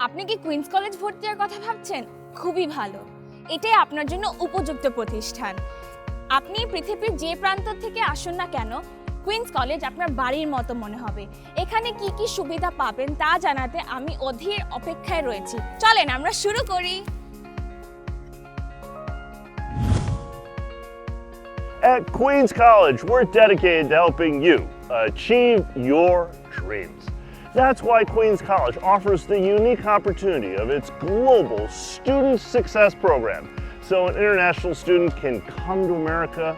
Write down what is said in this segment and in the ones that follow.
আপনি কি queen's college ভর্তি হওয়ার কথা ভাবছেন? খুবই ভালো। এটাই আপনার জন্য উপযুক্ত প্রতিষ্ঠান। আপনি পৃথিবীর যে প্রান্ত থেকে আসুন না কেন কুইন্স কলেজ আপনার বাড়ির মতো মনে হবে। এখানে কি কি সুবিধা পাবেন তা জানাতে আমি অধীর অপেক্ষায় রয়েছি। চলেন আমরা শুরু করি। At Queens College, we're dedicated to helping you achieve your dreams. That's why Queens College offers the unique opportunity of its global student success program so an international student can come to America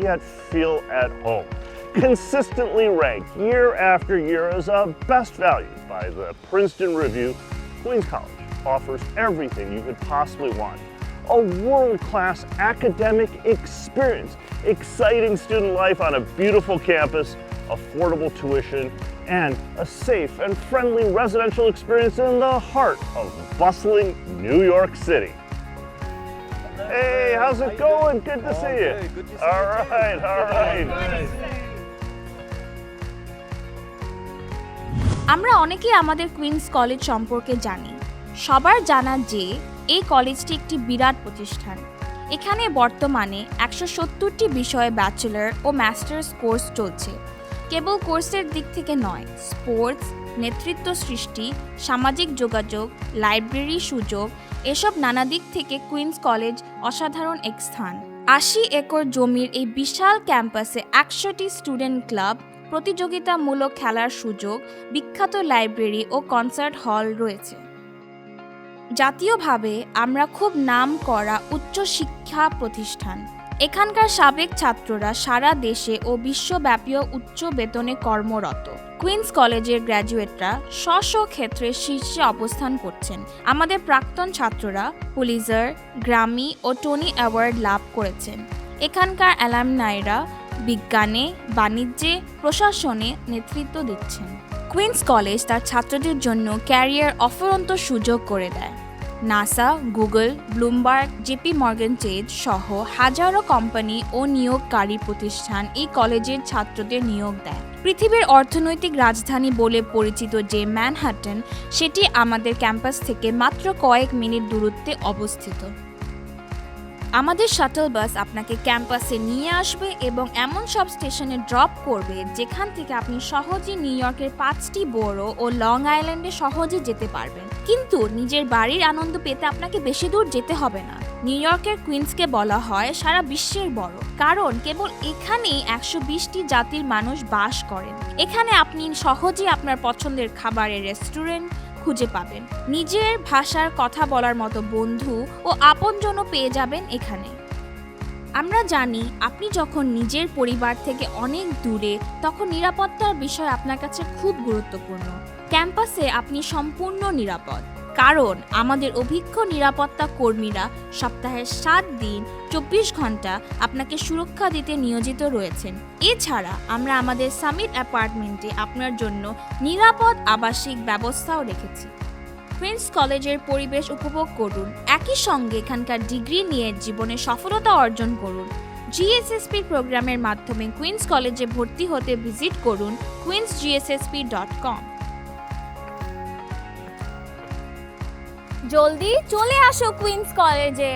yet feel at home. Consistently ranked year after year as a best value by the Princeton Review, Queens College offers everything you could possibly want a world class academic experience, exciting student life on a beautiful campus, affordable tuition, and a safe and friendly residential experience in the heart of bustling New York City. Hey, how's it going? Good to see you. Okay, good to see All you too. right, all right. আমরা অনেকেই আমাদের queen's college সম্পর্কে জানি সবার জানা যে এই কলেজটি একটি বিরাট প্রতিষ্ঠান এখানে বর্তমানে একশো সত্তরটি বিষয়ে ব্যাচেলর ও মাস্টার্স কোর্স চলছে কেবল কোর্সের দিক থেকে নয়, স্পোর্টস, নেতৃত্ব সৃষ্টি, সামাজিক যোগাযোগ, লাইব্রেরি সুযোগ, এসব নানা দিক থেকে কুইন্স কলেজ অসাধারণ এক স্থান। আশি একর জমির এই বিশাল ক্যাম্পাসে একশোটি স্টুডেন্ট ক্লাব, প্রতিযোগিতামূলক খেলার সুযোগ, বিখ্যাত লাইব্রেরি ও কনসার্ট হল রয়েছে। জাতীয়ভাবে আমরা খুব নাম করা উচ্চ শিক্ষা প্রতিষ্ঠান। এখানকার সাবেক ছাত্ররা সারা দেশে ও বিশ্বব্যাপী উচ্চ বেতনে কর্মরত। কুইন্স কলেজের গ্র্যাজুয়েটরা স্ব ক্ষেত্রে শীর্ষে অবস্থান করছেন। আমাদের প্রাক্তন ছাত্ররা পুলিজার, গ্রামি ও টনি অ্যাওয়ার্ড লাভ করেছেন। এখানকার অ্যালামনাইরা বিজ্ঞানে, বাণিজ্যে, প্রশাসনে নেতৃত্ব দিচ্ছেন। কুইন্স কলেজ তার ছাত্রদের জন্য ক্যারিয়ার অফুরন্ত সুযোগ করে দেয়। NASA Google Bloomberg JP Morgan Chase সহ হাজারো কোম্পানি ও নিয়োগকারী প্রতিষ্ঠান এই কলেজের ছাত্রদের নিয়োগ দেয়। পৃথিবীর অর্থনৈতিক রাজধানী বলে পরিচিত যে ম্যানহাটন সেটি আমাদের ক্যাম্পাস থেকে মাত্র কয়েক মিনিট দূরত্বে অবস্থিত। আমাদের শাটল বাস আপনাকে ক্যাম্পাসে নিয়ে আসবে এবং এমন সব স্টেশনে ড্রপ করবে যেখান থেকে আপনি সহজে নিউ ইয়র্কের পাঁচটি বড় ও লং আইল্যান্ডে সহজে যেতে পারবেন। কিন্তু নিজের বাড়ির আনন্দ পেতে আপনাকে বেশি দূর যেতে হবে না। নিউ ইয়র্কের কুইন্সকে বলা হয় সারা বিশ্বের বড় কারণ কেবল এখানেই একশো বিশটি জাতির মানুষ বাস করেন। এখানে আপনি সহজেই আপনার পছন্দের খাবারের রেস্টুরেন্ট খুঁজে পাবেন। নিজের ভাষার কথা বলার মতো বন্ধু ও আপনজনও পেয়ে যাবেন এখানে। আমরা জানি, আপনি যখন নিজের পরিবার থেকে অনেক দূরে, তখন নিরাপত্তার বিষয় আপনার কাছে খুব গুরুত্বপূর্ণ। ক্যাম্পাসে আপনি সম্পূর্ণ নিরাপদ। কারণ আমাদের অভিজ্ঞ নিরাপত্তা কর্মীরা সপ্তাহের সাত দিন, চব্বিশ ঘণ্টা আপনাকে সুরক্ষা দিতে নিয়োজিত রয়েছেন। এছাড়া আমরা আমাদের সামিট অ্যাপার্টমেন্টে আপনার জন্য নিরাপদ আবাসিক ব্যবস্থাও রেখেছি। কুইন্স কলেজের পরিবেশ উপভোগ করুন। একই সঙ্গে এখানকার ডিগ্রি নিয়ে জীবনে সফলতা অর্জন করুন। জিএসএসপি প্রোগ্রামের মাধ্যমে কুইন্স কলেজে ভর্তি হতে ভিজিট করুন কুইন্স জিএসএসপি ডট কম। জলদি চলে আসো কুইন্স কলেজে।